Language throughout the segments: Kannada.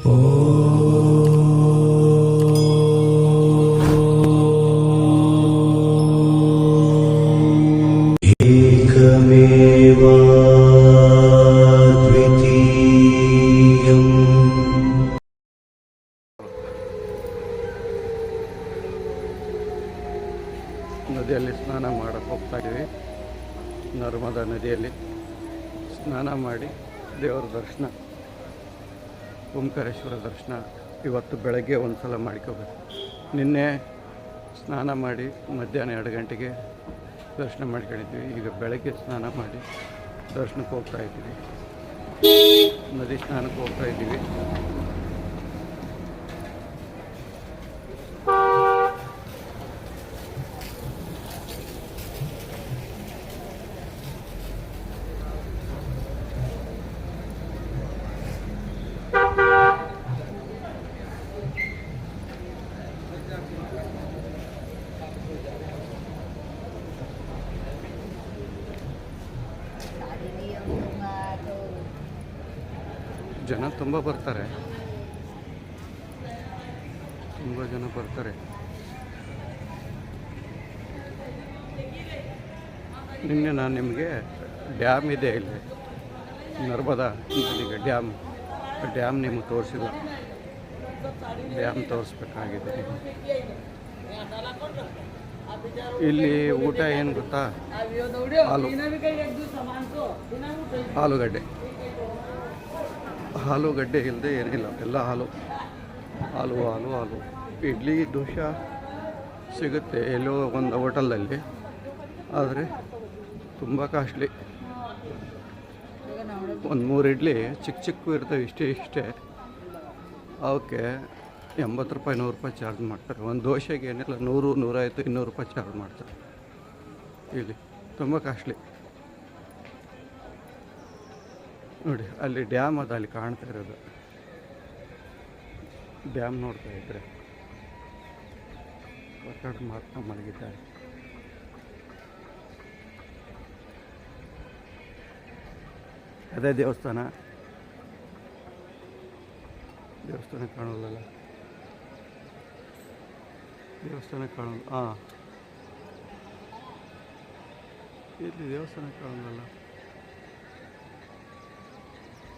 ನದಿಯಲ್ಲಿ ಸ್ನಾನ ಮಾಡಕ್ಕೆ ಹೋಗ್ತಾ ಇದ್ದೀವಿ ನರ್ಮದಾ ನದಿಯಲ್ಲಿ ಸ್ನಾನ ಮಾಡಿ ದೇವರ ದರ್ಶನ. ಓಂಕಾರೇಶ್ವರ ದರ್ಶನ ಇವತ್ತು ಬೆಳಗ್ಗೆ ಒಂದು ಸಲ ಮಾಡ್ಕೋಬೇಕು. ನಿನ್ನೆ ಸ್ನಾನ ಮಾಡಿ ಮಧ್ಯಾಹ್ನ ಎರಡು ಗಂಟೆಗೆ ದರ್ಶನ ಮಾಡ್ಕೊಂಡಿದ್ವಿ. ಈಗ ಬೆಳಗ್ಗೆ ಸ್ನಾನ ಮಾಡಿ ದರ್ಶನಕ್ಕೆ ಹೋಗ್ತಾ ಇದ್ದೀವಿ. ನದಿ ಸ್ನಾನಕ್ಕೆ ಹೋಗ್ತಾ ಇದ್ದೀವಿ. ಜನ ತುಂಬ ಬರ್ತಾರೆ. ತುಂಬ ಜನ ಬರ್ತಾರೆ. ನಿನ್ನೆ ನಾನು ನಿಮಗೆ ಡ್ಯಾಮ್ ಇದೆ ಇಲ್ಲಿ. ನರ್ಮದಾ ನದಿಗೆ ಡ್ಯಾಮ್. ಡ್ಯಾಮ್ ನಿಮಗೆ ತೋರಿಸಿಲ್ಲ. ಡ್ಯಾಮ್ ತೋರಿಸ್ಬೇಕಾಗಿದೆ. ಇಲ್ಲಿ ಊಟ ಏನು ಗೊತ್ತಾ? ಆಲೂ ಆಲೂಗಡ್ಡೆ ಆಲೂಗಡ್ಡೆ ಇಲ್ಲದೆ ಏನಿಲ್ಲ. ಎಲ್ಲ ಹಾಲು. ಹಾಲು ಹಾಲು ಹಾಲು. ಇಡ್ಲಿ, ದೋಸೆ ಸಿಗುತ್ತೆ ಎಲ್ಲೋ ಒಂದು ಹೋಟೆಲಲ್ಲಿ ಆದರೆ ತುಂಬ ಕಾಸ್ಟ್ಲಿ. ಒಂದು ಮೂರು ಇಡ್ಲಿ ಚಿಕ್ಕ ಚಿಕ್ಕ ಇರ್ತವೆ ಇಷ್ಟೇ ಇಷ್ಟೇ. ಅವಕ್ಕೆ ಎಂಬತ್ತು ರೂಪಾಯಿ, ನೂರು ರೂಪಾಯಿ ಚಾರ್ಜ್ ಮಾಡ್ತಾರೆ. ಒಂದು ದೋಸೆಗೆ ಏನಿಲ್ಲ, ನೂರು, ನೂರೈವತ್ತು, ಇನ್ನೂರು ರೂಪಾಯಿ ಚಾರ್ಜ್ ಮಾಡ್ತಾರೆ. ಇಲ್ಲಿ ತುಂಬ ಕಾಸ್ಟ್ಲಿ. ನೋಡಿ, ಅಲ್ಲಿ ಡ್ಯಾಮ್ ಅದ, ಅಲ್ಲಿ ಕಾಣ್ತಾ ಇರೋದು. ಡ್ಯಾಮ್ ನೋಡ್ತಾ ಇದ್ರೆ. ಒತ್ತಡ ಮಾತ್ರ ಮಲಗಿದ್ದಾರೆ. ಅದೇ ದೇವಸ್ಥಾನ. ದೇವಸ್ಥಾನ ಕಾಣಲ್ಲ ದೇವಸ್ಥಾನ ಕಾಣೋಲ್ಲ ಹಾಂ ಇಲ್ಲಿ ದೇವಸ್ಥಾನ ಕಾಣೋಲ್ಲಲ್ಲ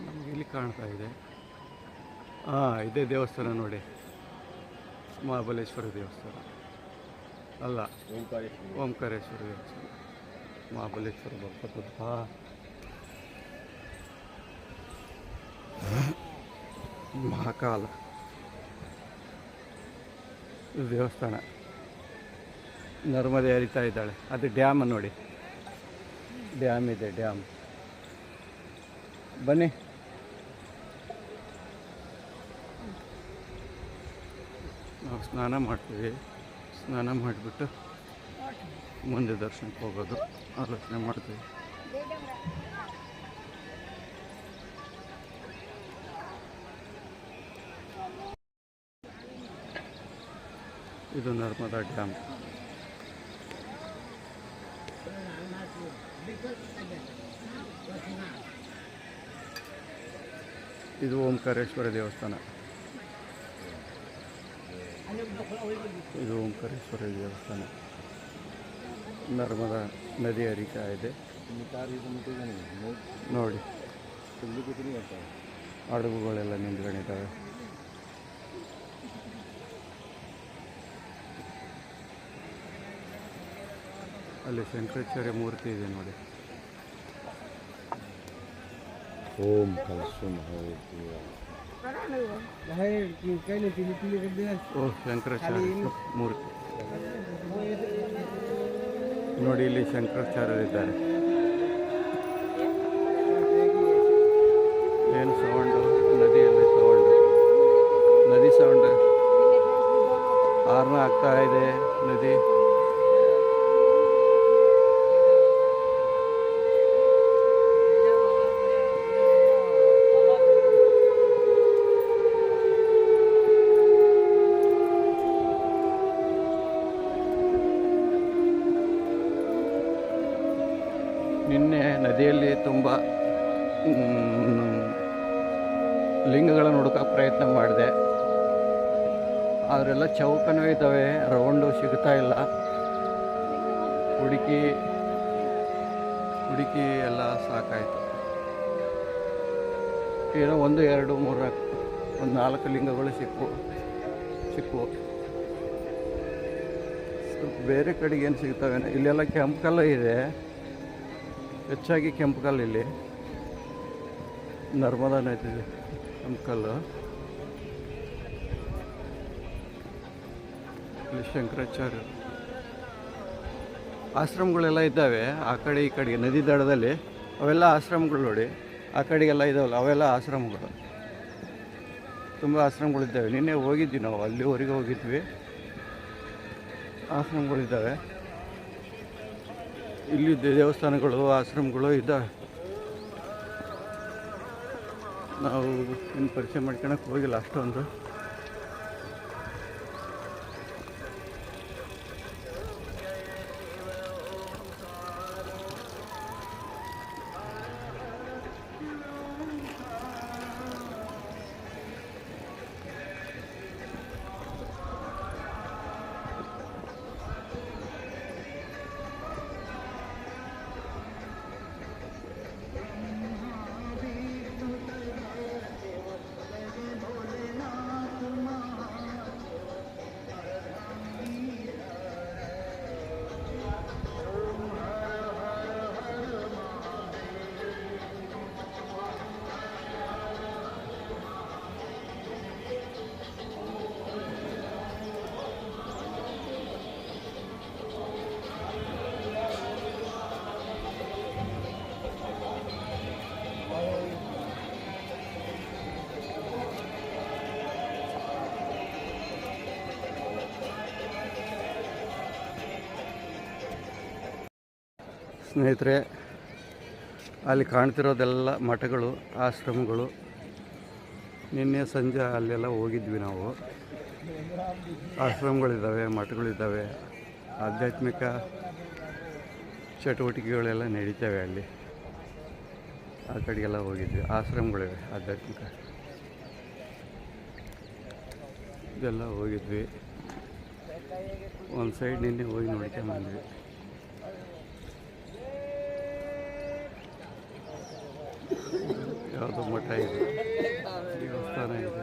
ನಮಗೆ ಇಲ್ಲಿ ಕಾಣ್ತಾ ಇದೆ. ಹಾಂ ಇದೇ ದೇವಸ್ಥಾನ ನೋಡಿ. ಮಹಾಬಲೇಶ್ವರ ದೇವಸ್ಥಾನ. ಅಲ್ಲ, ಓಂಕಾರೇಶ್ವರ ದೇವಸ್ಥಾನ. ಮಹಾಬಲೇಶ್ವರ ಬರ್ತಕ್ಕಂಥ ಮಹಾಕಾಲ. ದೇವಸ್ಥಾನ. ನರ್ಮದೆ ಹರಿತಾ ಇದ್ದಾಳೆ. ಅದು ಡ್ಯಾಮ್ ನೋಡಿ. ಡ್ಯಾಮ್ ಇದೆ, ಡ್ಯಾಮ್. ಬನ್ನಿ. ನಾವು ಸ್ನಾನ ಮಾಡ್ತೀವಿ. ಸ್ನಾನ ಮಾಡಿಬಿಟ್ಟು ಮುಂದೆ ದರ್ಶನಕ್ಕೆ ಹೋಗೋದು. ಆಲೋಚನೆ ಮಾಡ್ತೀವಿ. ಇದು ನರ್ಮದಾ ಡ್ಯಾಮ್. ಇದು ಓಂಕಾರೇಶ್ವರ ದೇವಸ್ಥಾನ. ಇದು ಓಂಕಾರೇಶ್ವರ ದೇವಸ್ಥಾನ. ನರ್ಮದಾ ನದಿ ಹರಿತಾ ಇದೆ. ನೋಡಿ. ಹಡಗುಗಳೆಲ್ಲ ನಿಂತ್ಕೊಂಡಿದ್ದಾವೆ. ಅಲ್ಲಿ ಶಂಕರಾಚಾರ್ಯ ಮೂರ್ತಿ ಇದೆ ನೋಡಿ. ಓಂ ಕಲಸು ಓ ಶಂಕರಾಚಾರ್ಯ ಮೂರ್ತಿ. ನೋಡಿ ಇಲ್ಲಿ ಶಂಕರಾಚಾರ್ಯರಿದ್ದಾರೆ ಏನು ಸೌಂಡು? ನದಿಯಲ್ಲಿ ಸೌಂಡು. ನದಿ ಸೌಂಡ್. ಆರ್ನ ಆಗ್ತಾ ಇದೆ ನದಿ. ನಿನ್ನೆ ನದಿಯಲ್ಲಿ ತುಂಬ ಲಿಂಗಗಳನ್ನು ಹುಡುಕೋಕೆ ಪ್ರಯತ್ನ ಮಾಡಿದೆ. ಅವರೆಲ್ಲ ಚೌಕನೂ ಇದ್ದಾವೆ, ರೌಂಡು ಸಿಗ್ತಾ ಇಲ್ಲ. ಹುಡುಕಿ ಹುಡುಕಿ ಎಲ್ಲ ಸಾಕಾಯಿತು. ಏನೋ ಒಂದು, ಎರಡು, ಮೂರು, ಒಂದು ನಾಲ್ಕು ಲಿಂಗಗಳು ಸಿಕ್ಕು ಸಿಕ್ಕು. ಬೇರೆ ಕಡೆಗೆ ಏನು ಸಿಗ್ತಾವೆ ಇಲ್ಲೆಲ್ಲ ಕೆಂಪು ಕಲ್ಲ ಇದೆ. ಹೆಚ್ಚಾಗಿ ಕೆಂಪು ಕಲ್ಲು ಇಲ್ಲಿ. ನರ್ಮದಾ ನದಿ, ಕೆಂಪು ಕಲ್ಲು. ಇಲ್ಲಿ ಶಂಕರಾಚಾರ್ಯ. ಆಶ್ರಮಗಳೆಲ್ಲ ಇದ್ದಾವೆ. ಆ ಕಡೆ ಈ ಕಡೆಗೆ, ನದಿ ದಡದಲ್ಲಿ ಅವೆಲ್ಲ ಆಶ್ರಮಗಳು ನೋಡಿ. ಆ ಕಡೆಗೆಲ್ಲ ಇದಾವಲ್ಲ, ಅವೆಲ್ಲ ಆಶ್ರಮಗಳು. ತುಂಬ ಆಶ್ರಮಗಳಿದ್ದಾವೆ. ನಿನ್ನೆ ಹೋಗಿದ್ವಿ ನಾವು, ಅಲ್ಲಿವರೆಗೆ ಹೋಗಿದ್ವಿ. ಆಶ್ರಮಗಳಿದ್ದಾವೆ. ಇಲ್ಲಿ ದೇವಸ್ಥಾನಗಳು ಆಶ್ರಮಗಳು ಇದ್ದಾವೆ ನಾವು ಇನ್ನು ಪರಿಚಯ ಮಾಡ್ಕೊಳಕ್ಕೆ ಹೋಗಿಲ್ಲ ಅಷ್ಟೊಂದು. ಸ್ನೇಹಿತರೆ, ಅಲ್ಲಿ ಕಾಣ್ತಿರೋದೆಲ್ಲ ಮಠಗಳು, ಆಶ್ರಮಗಳು. ನಿನ್ನೆ ಸಂಜೆ ಅಲ್ಲೆಲ್ಲ ಹೋಗಿದ್ವಿ ನಾವು. ಆಶ್ರಮಗಳಿದ್ದಾವೆ, ಮಠಗಳಿದ್ದಾವೆ. ಆಧ್ಯಾತ್ಮಿಕ ಚಟುವಟಿಕೆಗಳೆಲ್ಲ ನಡೀತವೆ ಅಲ್ಲಿ. ಆ ಕಡೆಗೆಲ್ಲ ಹೋಗಿದ್ವಿ. ಆಶ್ರಮಗಳಿವೆ, ಆಧ್ಯಾತ್ಮಿಕ. ಇದೆಲ್ಲ ಹೋಗಿದ್ವಿ. ಒಂದು ಸೈಡ್ ನಿನ್ನೆ ಹೋಗಿ ನೋಡ್ಕೊಂಬಂದ್ವಿ ಯಾವುದೋ ಮಠ ಇದೆ ದೇವಸ್ಥಾನ ಇದೆ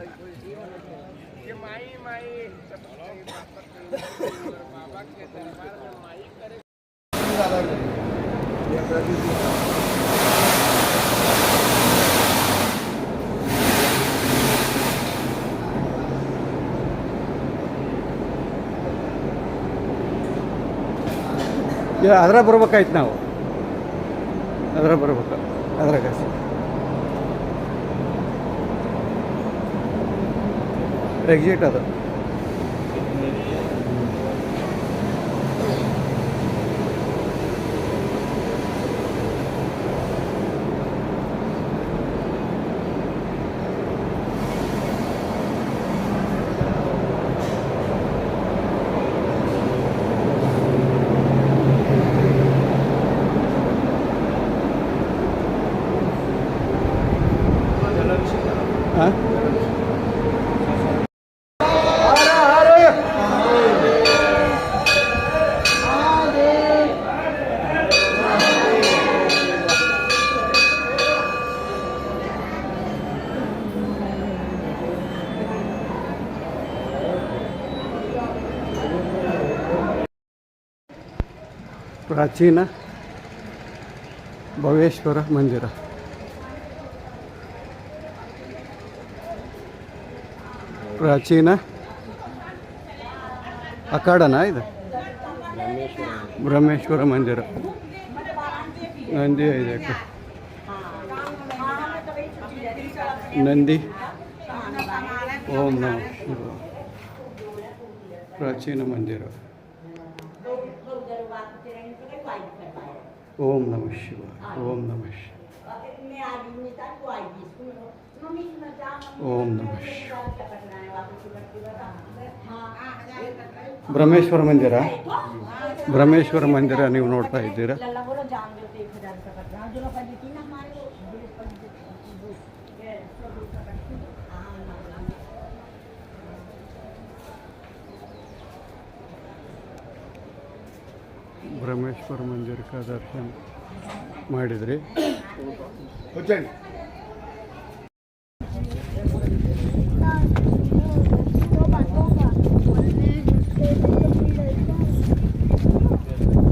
ಇಲ್ಲ ಅದ್ರ ಬರ್ಬೇಕಾಯ್ತು ನಾವು ಅದ್ರ ಬರ್ಬೇಕು ಅದ್ರಾಗ ಎಕ್ಸಿಟ್ ಅದು ಹಾಂ ಪ್ರಾಚೀನ ಭವೇಶ್ವರ ಮಂದಿರ. ಪ್ರಾಚೀನ ಅಖಾಡನ ಇದು? ಬ್ರಹ್ಮೇಶ್ವರ ಮಂದಿರ. ನಂದಿ ಇದೆ ನಂದಿ. ಓಂ ನಮ ಪ್ರಾಚೀನ ಮಂದಿರ. ಓಂ ನಮ ಶಿವ ಓಂ ನಮ ಶಿವ ಓಂ ನಮ ಶಿವ ಬ್ರಹ್ಮೇಶ್ವರ ಮಂದಿರ ಬ್ರಹ್ಮೇಶ್ವರ ಮಂದಿರ ನೀವು ನೋಡ್ತಾ ಇದ್ದೀರಾ? ಬ್ರಹ್ಮೇಶ್ವರ ಮಂದಿರಕ್ಕೆ ದರ್ಶನ ಮಾಡಿದ್ರಿ.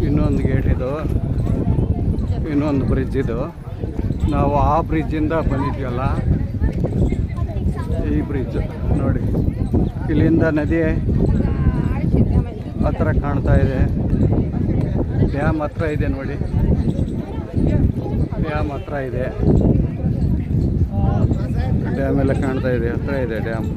ಇನ್ನೊಂದು ಗೇಟ್ ಇದು ಇನ್ನೊಂದು ಬ್ರಿಡ್ಜ್ ಇದು. ನಾವು ಆ ಬ್ರಿಡ್ಜಿಂದ ಬಂದಿದ್ವಲ್ಲ ಈ ಬ್ರಿಡ್ಜ್ ನೋಡಿ. ಇಲ್ಲಿಂದ ನದಿ ಹತ್ರ ಕಾಣ್ತಾ ಇದೆ. ಡ್ಯಾಮ್ ಹತ್ರ ಇದೆ ನೋಡಿ. ಡ್ಯಾಮ್ ಹತ್ರ ಇದೆ. ಡ್ಯಾಮ್ ಎಲ್ಲ ಕಾಣ್ತಾ ಇದೆ, ಹತ್ರ ಇದೆ ಡ್ಯಾಮ್.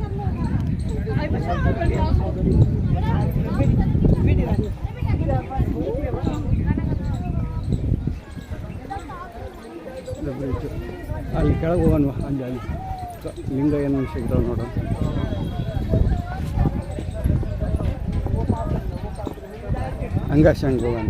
ಅಲ್ಲಿ ಕೆಳಗೆ ಹೋಗೋಣ ಅಲ್ಲಿ ಅಲ್ಲಿ ಲಿಂಗ ಏನು ಸಿಗ್ತಾವೆ ನೋಡು ಹಂಗಾಶ ಹಂಗೆ ಹೋಗೋಣ